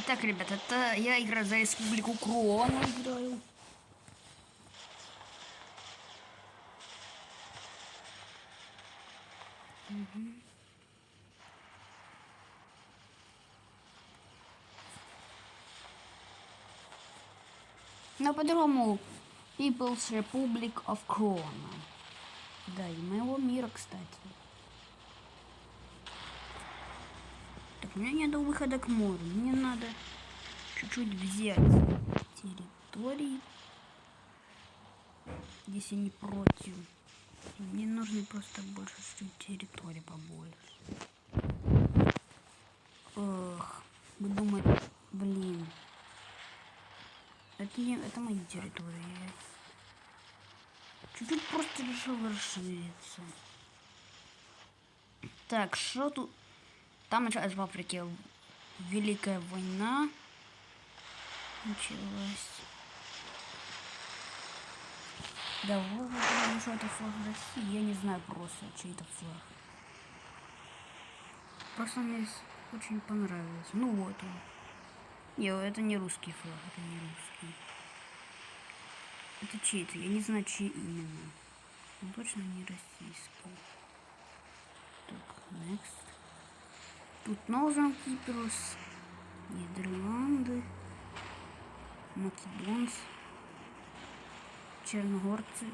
Итак, ребята, это я играю за Республику Крона играю. Мгм. Но по-другому People's Republic of Krona. Да, и моего мира, кстати. У меня нет выхода к морю. Мне надо чуть-чуть взять территории, если не против. Мне нужно просто больше территории побольше. Эх, вы думаете, блин. Это, не- это мои территории. Чуть-чуть просто решил расшириться. Так, что тут? Там началась в Африке Великая война. Началась. Да, вот, что это флаг России. Я не знаю просто, чей это флаг. Просто мне очень понравилось. Ну вот он. Не, это не русский флаг, это не русский. Это чей-то, я не знаю, чей именно. Он точно не российский. Так, next. Тут Норзен Кипрус, Нидерланды, Македонс, Черногорцы.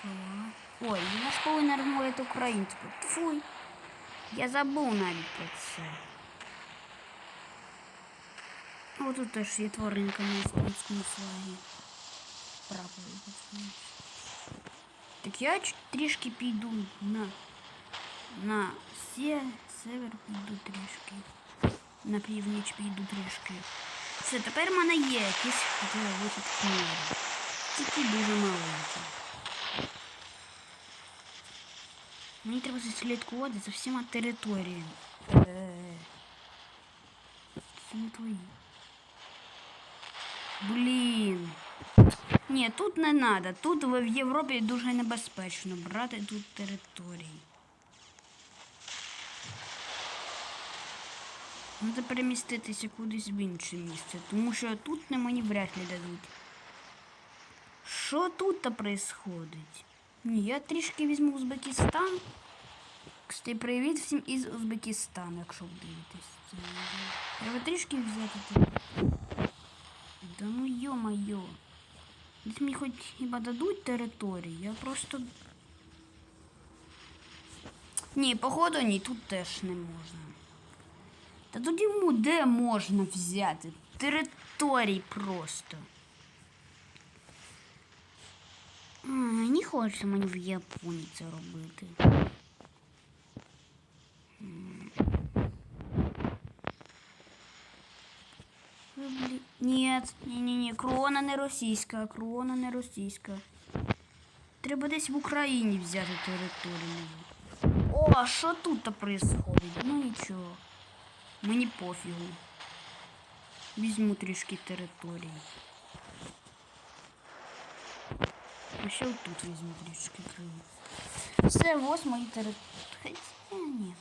Слова. Ой, на школу наверное, это українську. Фуй. Я забув навіть про це. О, тут теж є тваринка на українському флагі. Прапор. Так я ч- трішки піду на, на се, север піду трішки. На північ піду трішки. Все, тепер в мене є хоча вихід. Тільки дуже маленький. Мені треба слідкувати за всіма територіями. Е, Це не твої. Блін. Ні, тут не треба. Тут в Європі дуже небезпечно брати тут території. Треба переміститися кудись в інше місце, тому що тут не мені вряд ли дадуть. Що тут то происходить? Ні, я трішки візьму Узбекистан. Кстати, привіт всім із Узбекистану, якщо ви дивитесь. це. Треба трішки взяти. Да ну ё-моё. Десь мені хоч хіба дадуть території, я просто. Ні, походу ні, тут теж не можна. Та тут йому де можна взяти? Територій просто. А, не хочеться мені в Японії це робити. Нет, ні, ні, ні, крона не російська, крона не російська. Треба десь в Україні взяти територію. О, а що тут то происходить? Ну нічого. Мені пофігу. Візьму трішки території. А ще тут візьму трішки Криму. Все, ось мої території. Хоча ні.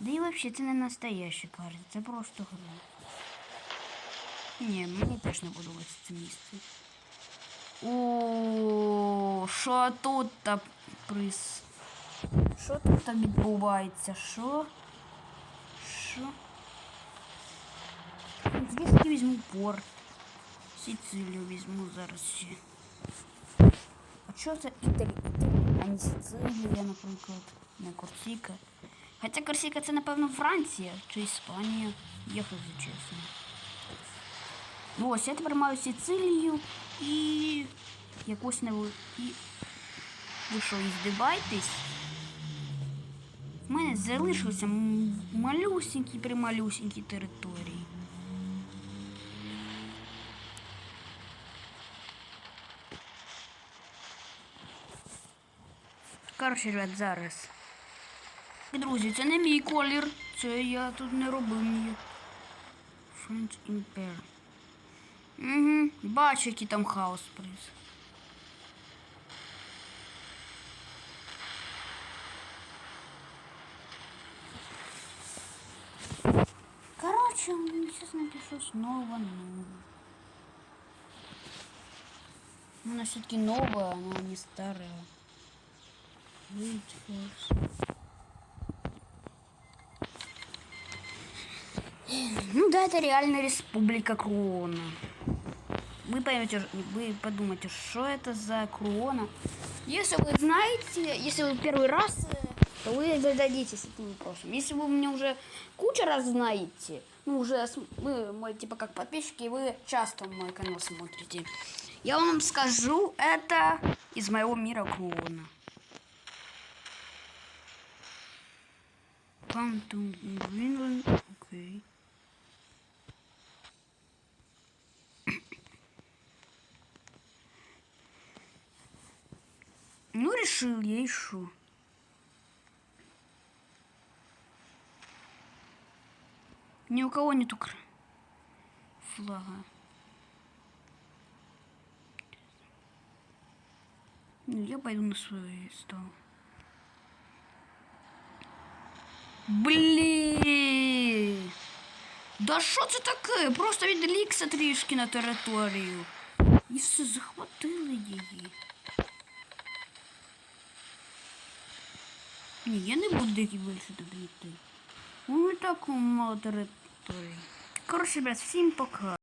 Да і взагалі це не настояща карта, це просто гра. Ні, мені теж не подобається це місце. О, що тут та приз? Що тут там відбувається? Що? Звідки візьму порт? Сицилію візьму зараз ще. А що це Італія? А не Сицилія, наприклад, не Корсіка. Хоча Корсіка це, напевно, Франція чи Іспанія. Я хз, чесно. Ну, ось я тепер маю Сицилію і якусь не і. Ви що, іздиваєтесь? У мене залишилися малюсенькі прималюсенькі території. Коротше, ребят, зараз. Друзі, це не мій колір. Це я тут не робив ні. French Empire. Угу. Бачу, який там хаос приз. Он сейчас напишу снова ну. Она все-таки новая, она не старая. Ну да, это реально республика Крона. Вы поймете, вы подумаете, что это за крона. Если вы знаете, если вы первый раз, э, то вы зададитесь этим вопросом. Если вы меня уже кучу раз знаете, ну уже вы, мой, типа как подписчики, вы часто мой канал смотрите, я вам скажу, это из моего мира крона. Come to окей. Ну, решил, я ищу. Ни у кого нету кр- флага. Ну, я пойду на свой стол. Блін! Да що це таке? Просто відлікся трішки на територію. І все, захватили її. Ні, я не буду їх більше туди йти. Ну і так мало території. Коротше, ребят, всім пока.